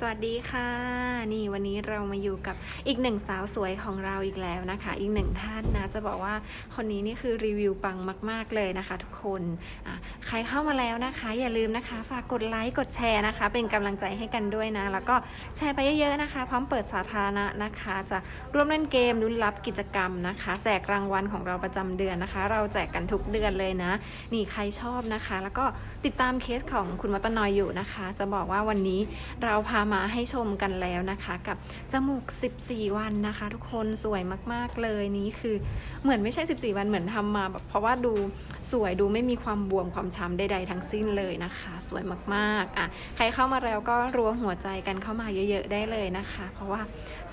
สวัสดีค่ะ นี่วันนี้เรามาอยู่กับอีกหนึ่งสาวสวยของเราอีกแล้วนะคะ อีกหนึ่งท่านนะจะบอกว่าคนนี้นี่คือรีวิวปังมาก ๆเลยนะคะ ทุกคนใครเข้ามาแล้วนะคะ อย่าลืมนะคะ ฝากกดไลค์กดแชร์นะคะ เป็นกำลังใจให้กันด้วยนะ แล้วก็แชร์ไปเยอะๆนะคะ พร้อมเปิดสาธารณะนะคะ จะร่วมเล่นเกมลุ้นรับกิจกรรมนะคะ แจกรางวัลของเราประจำเดือนนะคะ เราแจกกันทุกเดือนเลยนะ นี่ใครชอบนะคะ แล้วก็ติดตามเคสของคุณวัตนอยอยู่นะคะ จะบอกว่าวันนี้เราพามาให้ชมกันแล้วนะคะ กับจมูก 14 วันนะคะ ทุกคนสวยมากๆเลยนี้คือเหมือนไม่ใช่ 14 วันเหมือนทำมาแบบเพราะว่าดูสวยดูไม่มีความบวมความช้ำใดๆทั้งสิ้นเลยนะคะ สวยมากๆอะใครเข้ามาแล้วก็รัวหัวใจกันเข้ามาเยอะๆได้เลยนะคะ เพราะว่า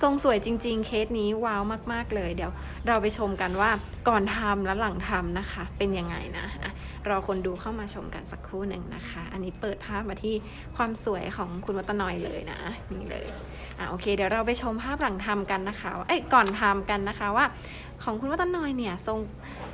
ทรงสวยจริง ๆ เคสนี้ว้าวมาก ๆเลยเดี๋ยว เราไปชมกันว่าก่อนทำและหลังทำนะคะ เป็นยังไงนะรอคนดูเข้ามาชมกันสักครู่หนึ่งนะคะ อันนี้เปิดภาพมาที่ความสวยของคุณวัตนอยเลยนะนี่เลยอะโอเคเดี๋ยวเราไปชมภาพหลังทำกันนะคะเอ้ยก่อนทำกันนะคะว่า ของคุณวัตนอยเนี่ยทรง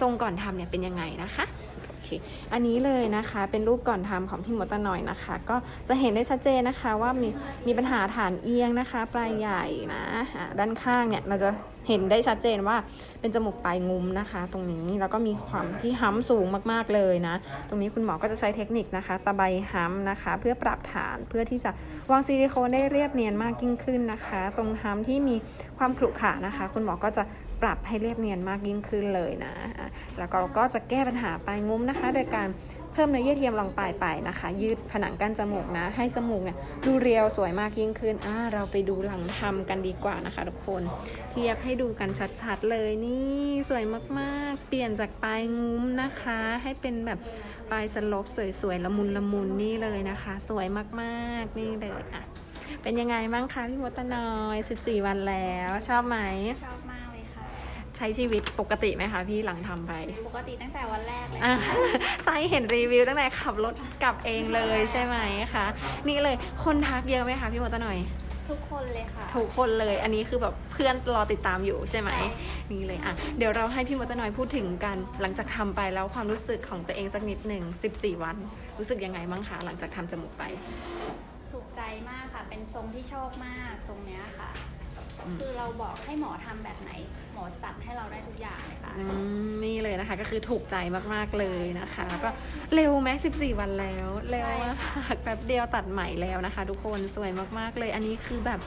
ทรงก่อนทำเนี่ยเป็นยังไงนะคะโอเคอันนี้เลยนะคะเป็นรูปก่อนทำของพี่มดตะนอยนะคะ ก็จะเห็นได้ชัดเจนนะคะว่ามีมีปัญหาฐานเอียงนะคะ ปลายใหญ่นะอะด้านข้างเนี่ยเราจะ เห็นได้ชัดเจนว่าเป็นจมูกปลายงุ้มนะคะ ตรงนี้แล้วก็มีความที่ห้ำสูงมากๆเลยนะ ตรงนี้คุณหมอก็จะใช้เทคนิคนะคะ ตะไบห้ำนะคะ เพื่อปรับฐานเพื่อที่จะวางซิลิโคนได้เรียบเนียนมากยิ่งขึ้นนะคะ ตรงห้ำที่มีความขรุขระนะคะ คุณหมอก็จะปรับให้เรียบเนียนมากยิ่งขึ้นเลยนะ แล้วก็เราก็จะแก้ปัญหาปลายงุ้มนะคะ โดยการ เพิ่มเนื้อเยื่อเทียมรองปลายไปนะคะ ยืดผนังกั้นจมูกนะ ให้จมูกเนี่ยดูเรียวสวยมากยิ่งขึ้นอ่าเราไปดูหลังทำกันดีกว่านะคะทุกคนเทียบให้ดูกันชัดๆเลยนี่สวยมากๆ เปลี่ยนจากปลายงุ้มนะคะ ให้เป็นแบบปลายสลบสวยๆละมุนละมุนนี่เลยนะคะ สวยมากๆนี่เลยอะเป็นยังไงบ้างคะพี่มดตะนอย 14 วันแล้ว ชอบไหมชอบ ใช้ชีวิตปกติไหมคะพี่หลังทำไป ปกติตั้งแต่วันแรกเลยอะค่ะใช่เห็นรีวิวตั้งแต่ขับรถกลับเองเลยใช่ไหมคะ นี่เลยคนทักเยอะไหมคะพี่มดตะนอย ทุกคนเลยค่ะ ทุกคนเลยอันนี้คือแบบเพื่อนรอติดตามอยู่ใช่ไหม ใช่ นี่เลยอะเดี๋ยวเราให้พี่มดตะนอยพูดถึงกัน หลังจากทำไปแล้วความรู้สึกของตัวเองสักนิดหนึ่ง14 วัน รู้สึกยังไงบ้างคะหลังจากทำจมูกไปถูกใจ มากค่ะ เป็นทรงที่ชอบมากทรงเนี้ยค่ะอืมคือเราบอกให้หมอทำแบบไหน หมอจัดให้เราได้ทุกอย่างเลยค่ะ อืมนี่เลยนะคะก็คือถูกใจมาก ๆ เลยนะคะแล้วก็เร็วไหม14 วันแล้วเร็วมากแป๊บเดียวตัดใหม่แล้วนะคะ ทุกคนสวยมากๆเลย อันนี้คือแบบ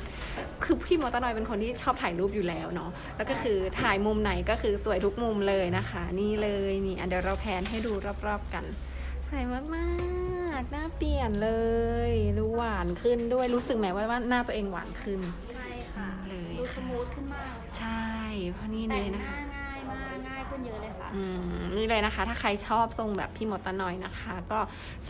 คือพี่มดตะนอยเป็นคนที่ชอบถ่ายรูปอยู่แล้วเนาะแล้วก็คือถ่ายมุมไหนก็คือสวยทุกมุมเลยนะคะ นี่เลยนี่อะเดี๋ยวเราแพนให้ดูรอบๆกันสวยมาก ๆหน้าเปลี่ยนเลยดูหวานขึ้นด้วยรู้สึกไหมว่าว่าหน้าตัวเองหวานขึ้น ใช่ค่ะ เลย ดูค่ะสมูทขึ้นมาก ใช่ เพราะนี่แต่เลยงนะ ขึ้นเยอะเลยค่ะ อืมนี่เลยนะคะ ถ้าใครชอบทรงแบบพี่มดตะนอยนะคะ ก็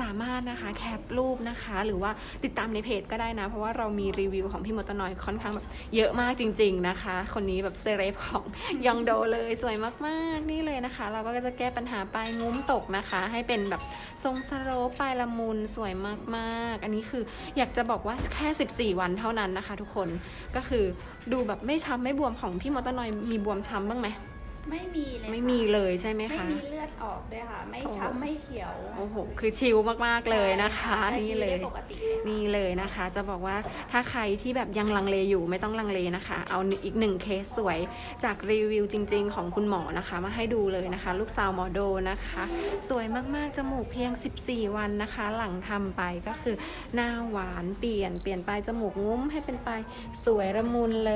สามารถนะคะแคปรูปนะคะ หรือว่าติดตามในเพจก็ได้นะ เพราะว่าเรามีรีวิวของพี่มดตะนอยค่อนข้างแบบเยอะมากจริง ๆนะคะ คนนี้แบบเซเลบของยองโดเลยสวยมากๆนี่เลยนะคะ เราก็จะแก้ปัญหาปลายงุ้มตกนะคะ ให้เป็นแบบทรงสโลปปลายละมุนสวยมากๆ อันนี้คืออยากจะบอกว่าแค่ 14 วันเท่านั้นนะคะ ทุกคนก็คือดูแบบไม่ช้ำไม่บวมของพี่มดตะนอยมีบวมช้ำบ้างไหม ไม่มีเลยไม่ค่ะมีเลยใช่ไหมไม่คะมีเลือดออกด้วยค่ะ ไม่โอ้โหช้ำไม่เขียว โอ้โห คือชิลมากๆเลยนะคะใช้นี่ชีวิตเลยได้ปกติเลยค่ะนี่เลยนะคะ จะบอกว่าถ้าใครที่แบบยังลังเลอยู่ไม่ต้องลังเลนะคะ เอาอีกหนึ่งเคสสวยจากรีวิวจริง ๆ ของคุณหมอนะคะ มาให้ดูเลยนะคะ ลูกสาวหมอโดนะคะ สวยมากๆ จมูกเพียง 14 วันนะคะ หลังทำไปก็คือหน้าหวานเปลี่ยนเปลี่ยนปลายจมูกงุ้มให้เป็นปลายสวยระมุนเล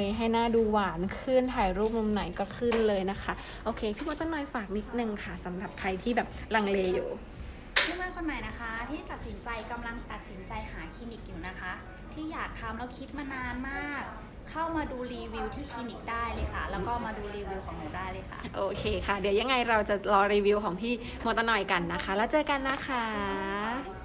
ย ให้หน้าดูหวานขึ้นถ่ายรูปมุมไหนก็ขึ้นเลยนะคะ โอเค พี่มดต้นน้อยฝากนิดนึงค่ะสำหรับใครที่แบบลังเลอยู่เพื่อนๆคนไหนนะคะ ที่ตัดสินใจกำลังตัดสินใจหาคลินิกอยู่นะคะ ที่อยากทำแล้วคิดมานานมากเข้ามาดูรีวิวที่คลินิกได้เลยค่ะ แล้วก็มาดูรีวิวของหนูได้เลยค่ะ โอเคค่ะ เดี๋ยวยังไงเราจะรอรีวิวของพี่มดตะหน่อยกันนะคะ แล้วเจอกันนะคะ